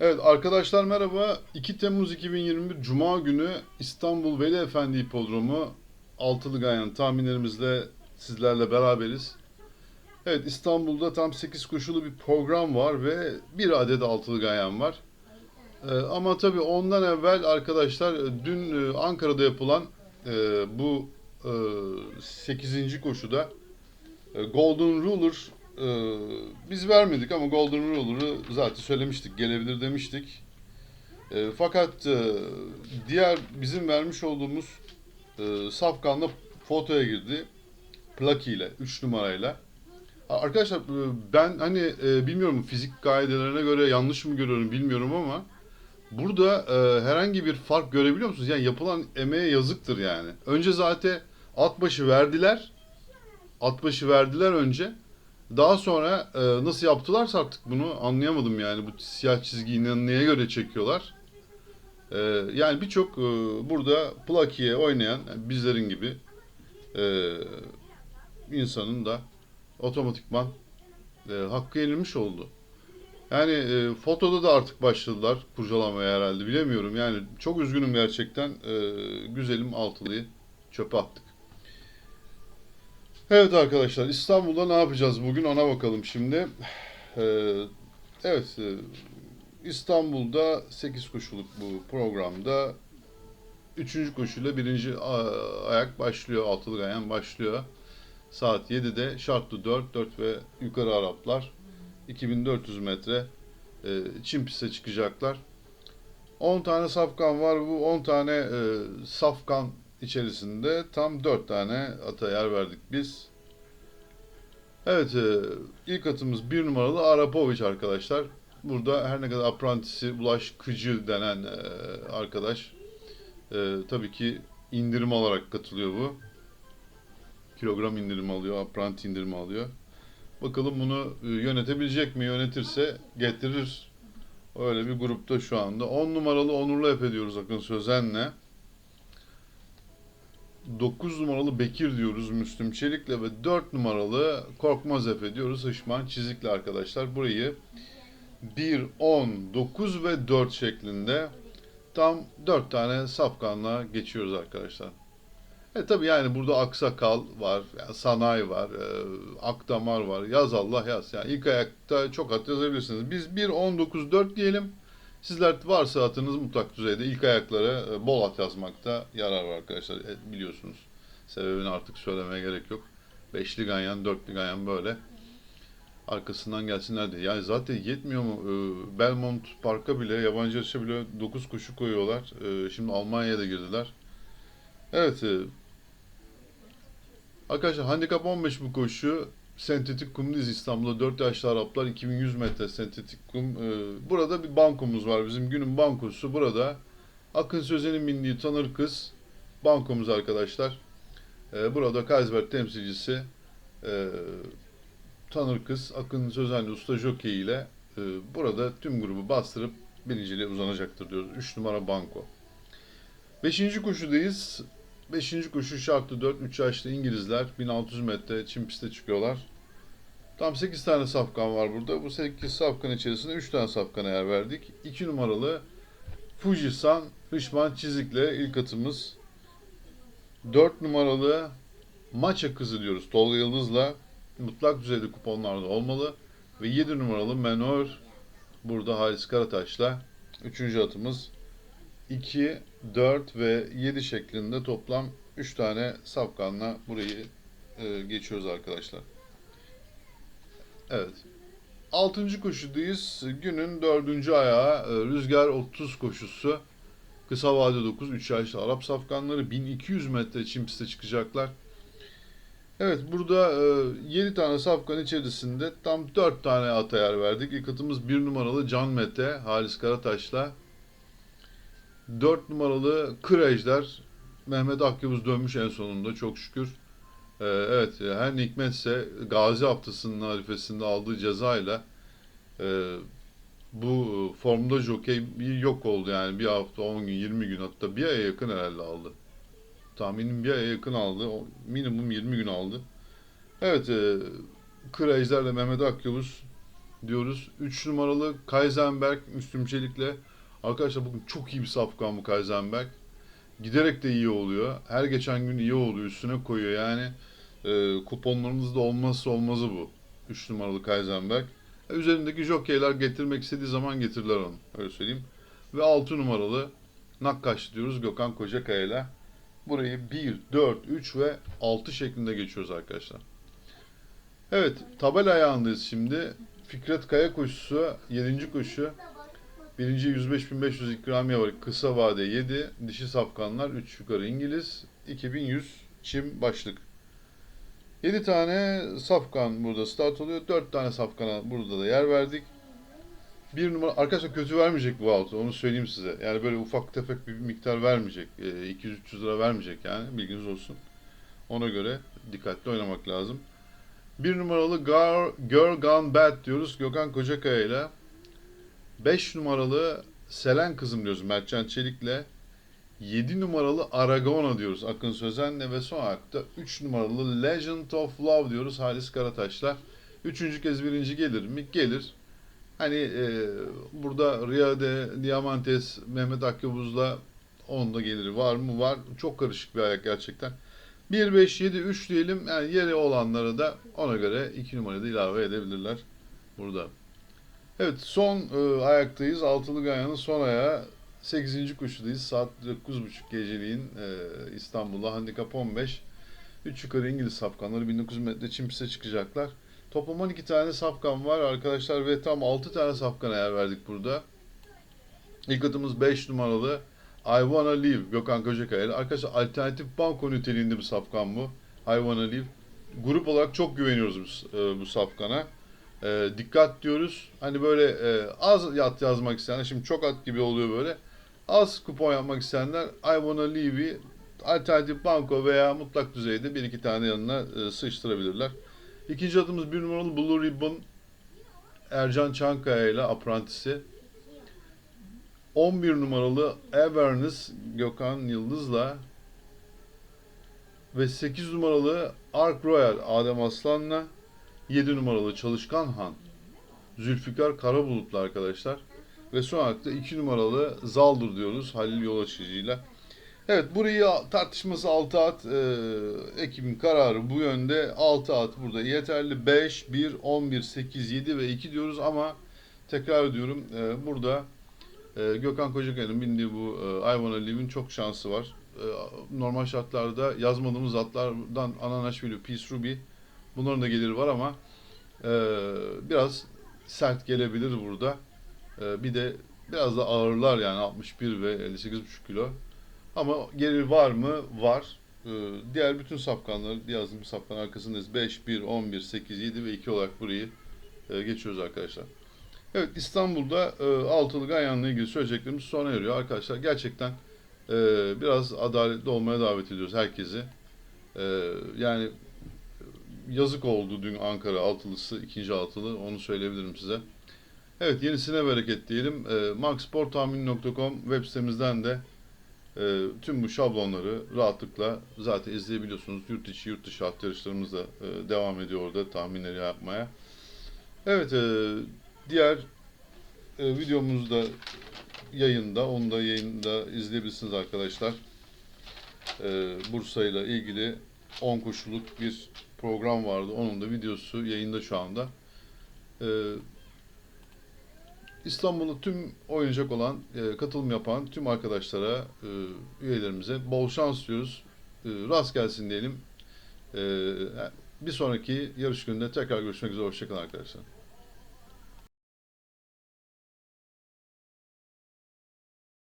Evet arkadaşlar merhaba. 2 Temmuz 2021 Cuma günü İstanbul Veli Efendi Hipodromu Altılı Gayan tahminlerimizle sizlerle beraberiz. Evet İstanbul'da tam 8 koşulu bir program var ve bir adet Altılı Gayan var. Ee, ama tabii ondan evvel arkadaşlar e, dün e, Ankara'da yapılan e, bu e, 8. koşuda e, Golden Ruler e, biz vermedik ama Golden Ruler'ı zaten söylemiştik, gelebilir demiştik. E, fakat e, diğer bizim vermiş olduğumuz e, Safkan'la fotoya girdi. Plaki ile, 3 numarayla. Arkadaşlar e, ben hani e, bilmiyorum fizik kaidelerine göre yanlış mı görüyorum bilmiyorum ama burada e, herhangi bir fark görebiliyor musunuz? Yani yapılan emeğe yazıktır yani. Önce zaten at başı verdiler. At başı verdiler önce. Daha sonra e, nasıl yaptılarsa artık bunu anlayamadım yani. Bu siyah çizgiyi ne- neye göre çekiyorlar? E, yani birçok e, burada Plaki'ye oynayan yani bizlerin gibi e, insanın da otomatikman e, hakkı yenilmiş oldu. Yani e, fotoda da artık başladılar kurcalamaya herhalde bilemiyorum. Yani çok üzgünüm gerçekten. E, güzelim altılıyı çöpe attık. Evet arkadaşlar İstanbul'da ne yapacağız bugün ona bakalım şimdi. Ee, evet e, İstanbul'da 8 koşuluk bu programda 3. koşuyla 1. ayak başlıyor. Altılı gayan başlıyor. Saat 7'de şartlı 4, 4 ve yukarı Araplar 2400 metre e, çim piste çıkacaklar. 10 tane safkan var. Bu 10 tane e, safkan içerisinde tam 4 tane ata yer verdik biz. Evet, e, ilk atımız bir numaralı Arapovic arkadaşlar. Burada her ne kadar aprantisi Ulaş Kıcı denen e, arkadaş e, tabii ki indirim olarak katılıyor bu. Kilogram indirim alıyor, apranti indirimi alıyor. Bakalım bunu yönetebilecek mi? Yönetirse getirir. Öyle bir grupta şu anda. 10 numaralı Onurlu Efe diyoruz Akın Sözen'le. 9 numaralı Bekir diyoruz Müslüm Çelik'le ve 4 numaralı Korkmaz Efe diyoruz Hışman Çizik'le arkadaşlar. Burayı 1, 10, 9 ve 4 şeklinde tam 4 tane safkanla geçiyoruz arkadaşlar. E tabi yani burada aksakal var, yani sanayi var, e, akdamar var. Yaz Allah yaz. Yani ilk ayakta çok at yazabilirsiniz. Biz 1, 10, 9, 4 diyelim. Sizler varsa atınız mutlak düzeyde ilk ayaklara e, bol at yazmakta yarar var arkadaşlar. E, biliyorsunuz. Sebebini artık söylemeye gerek yok. Beşli ganyan, dörtlü ganyan böyle. Arkasından gelsinler diye. Yani zaten yetmiyor mu? E, Belmont Park'a bile, yabancı yarışa bile 9 koşu koyuyorlar. E, şimdi Almanya'ya da girdiler. Evet. Arkadaşlar handikap 15 bu koşu. Sentetik kumdayız İstanbul'da. 4 yaşlı Araplar 2100 metre sentetik kum. Ee, burada bir bankomuz var. Bizim günün bankosu burada. Akın Sözen'in bindiği Tanır Kız bankomuz arkadaşlar. Ee, burada Kaysberg temsilcisi e, Tanır Kız Akın Sözen'le usta jockey ile e, burada tüm grubu bastırıp birinciliğe uzanacaktır diyoruz. 3 numara banko. Beşinci koşudayız. Beşinci koşu şartlı 4 3 yaşlı İngilizler 1600 metre çim piste çıkıyorlar. Tam 8 tane safkan var burada. Bu 8 safkan içerisinde 3 tane safkana yer verdik. 2 numaralı Fujisan Hışman Çizik'le ilk atımız. 4 numaralı Maça Kızı diyoruz. Tolga Yıldız'la mutlak düzeyde kuponlarda olmalı. Ve 7 numaralı Menor burada Halis Karataş'la 3. atımız. 2, 4 ve 7 şeklinde toplam 3 tane safkanla burayı e, geçiyoruz arkadaşlar. Evet. 6. koşudayız. Günün 4. ayağı e, Rüzgar 30 koşusu. Kısa vade 9, 3 yaşlı Arap safkanları 1200 metre çim çıkacaklar. Evet burada e, 7 tane safkan içerisinde tam 4 tane ata yer verdik. İlk atımız 1 numaralı Can Mete, Halis Karataş'la 4 numaralı Kır Mehmet Akyavuz dönmüş en sonunda çok şükür. Ee, evet her ne hikmetse Gazi haftasının arifesinde aldığı cezayla e, bu formda jokey bir yok oldu yani bir hafta 10 gün 20 gün hatta bir aya yakın herhalde aldı. Tahminim bir aya yakın aldı. O minimum 20 gün aldı. Evet e, Kır Ejder'le Mehmet Akyavuz diyoruz. 3 numaralı Kaizenberg Müslüm Çelik'le. Arkadaşlar bugün çok iyi bir safkan bu Kaizenberg. Giderek de iyi oluyor. Her geçen gün iyi oluyor. Üstüne koyuyor. Yani e, kuponlarınızda olmazsa olmazı bu. 3 numaralı Kaizenberg. E, üzerindeki jokeyler getirmek istediği zaman getirirler onu. Öyle söyleyeyim. Ve 6 numaralı Nakkaş diyoruz Gökhan Kocakaya'yla. Burayı 1, 4, 3 ve 6 şeklinde geçiyoruz arkadaşlar. Evet, tabela ayağındayız şimdi. Fikret Kaya koşusu, 7. koşu. Birinci 105.500 ikramiye var. Kısa vade 7. Dişi safkanlar 3 yukarı İngiliz. 2100 çim başlık. 7 tane safkan burada start oluyor. 4 tane safkana burada da yer verdik. Bir numara arkadaşlar kötü vermeyecek bu altı onu söyleyeyim size. Yani böyle ufak tefek bir miktar vermeyecek. Ee, 200-300 lira vermeyecek yani bilginiz olsun. Ona göre dikkatli oynamak lazım. Bir numaralı Girl, Girl Gone Bad diyoruz Gökhan Kocakaya ile. 5 numaralı Selen Kızım diyoruz Mertcan Çelik'le. 7 numaralı Aragona diyoruz Akın Sözen'le ve son akta 3 numaralı Legend of Love diyoruz Halis Karataş'la. Üçüncü kez birinci gelir mi? Gelir. Hani e, burada Riade, Diamantes, Mehmet Akyabuz'la onun da geliri var mı? Var. Çok karışık bir ayak gerçekten. 1, 5, 7, 3 diyelim. Yani yeri olanlara da ona göre 2 numarayı da ilave edebilirler burada. Evet son e, ayaktayız. Altılı Ganyan'ın son ayağı. 8. koşudayız. Saat 9.30 geceliğin e, İstanbul'da. Handikap 15. 3 yukarı İngiliz safkanları 1900 metre çim piste çıkacaklar. Toplam 12 tane safkan var arkadaşlar ve tam 6 tane safkana yer verdik burada. İlk atımız 5 numaralı I Wanna Live Gökhan Kocakaya. Arkadaşlar alternatif banko niteliğinde bir safkan bu. I Wanna Live. Grup olarak çok güveniyoruz bu, e, bu safkana. E, dikkat diyoruz. Hani böyle e, az yat yazmak isteyenler, şimdi çok at gibi oluyor böyle. Az kupon yapmak isteyenler I Wanna Live'i alternatif banko veya mutlak düzeyde bir iki tane yanına e, sıçtırabilirler. İkinci adımız bir numaralı Blue Ribbon Ercan Çankaya ile aprantisi. 11 numaralı Everness Gökhan Yıldız'la ve 8 numaralı Ark Royal Adem Aslan'la 7 numaralı Çalışkan Han Zülfikar Karabulut'la arkadaşlar. Ve son olarak da 2 numaralı Zaldır diyoruz Halil Yolaçıcı'yla. Evet burayı tartışması 6 at. Ee, ekibin kararı bu yönde. 6 at burada yeterli. 5, 1, 11, 8, 7 ve 2 diyoruz ama tekrar ediyorum e, burada e, Gökhan Kocakaya'nın bindiği bu e, I Wanna Live'in çok şansı var. E, normal şartlarda yazmadığımız atlardan Ananaşvili, Peace Ruby bunların da geliri var ama e, biraz sert gelebilir burada. E, bir de biraz da ağırlar yani 61 ve 58,5 kilo. Ama gelir var mı? Var. Ee, diğer bütün safkanları yazdığım safkan arkasındayız. 5, 1, 11, 8, 7 ve 2 olarak burayı e, geçiyoruz arkadaşlar. Evet İstanbul'da e, altılı ganyanla ilgili söyleyeceklerimiz sona eriyor arkadaşlar. Gerçekten e, biraz adaletli olmaya davet ediyoruz herkesi. E, yani yazık oldu dün Ankara altılısı, ikinci altılı onu söyleyebilirim size. Evet yenisine bereket diyelim. E, maxsporttahmin.com web sitemizden de e, tüm bu şablonları rahatlıkla zaten izleyebiliyorsunuz. Yurt içi, yurt dışı at yarışlarımız da e, devam ediyor orada tahminleri yapmaya. Evet, e, diğer e, videomuz da yayında, onu da yayında izleyebilirsiniz arkadaşlar. E, Bursa ile ilgili 10 koşuluk bir program vardı. Onun da videosu yayında şu anda. E, İstanbul'da tüm oynayacak olan, e, katılım yapan tüm arkadaşlara, e, üyelerimize bol şans diyoruz. E, rast gelsin diyelim. E, bir sonraki yarış gününde tekrar görüşmek üzere. Hoşçakalın arkadaşlar.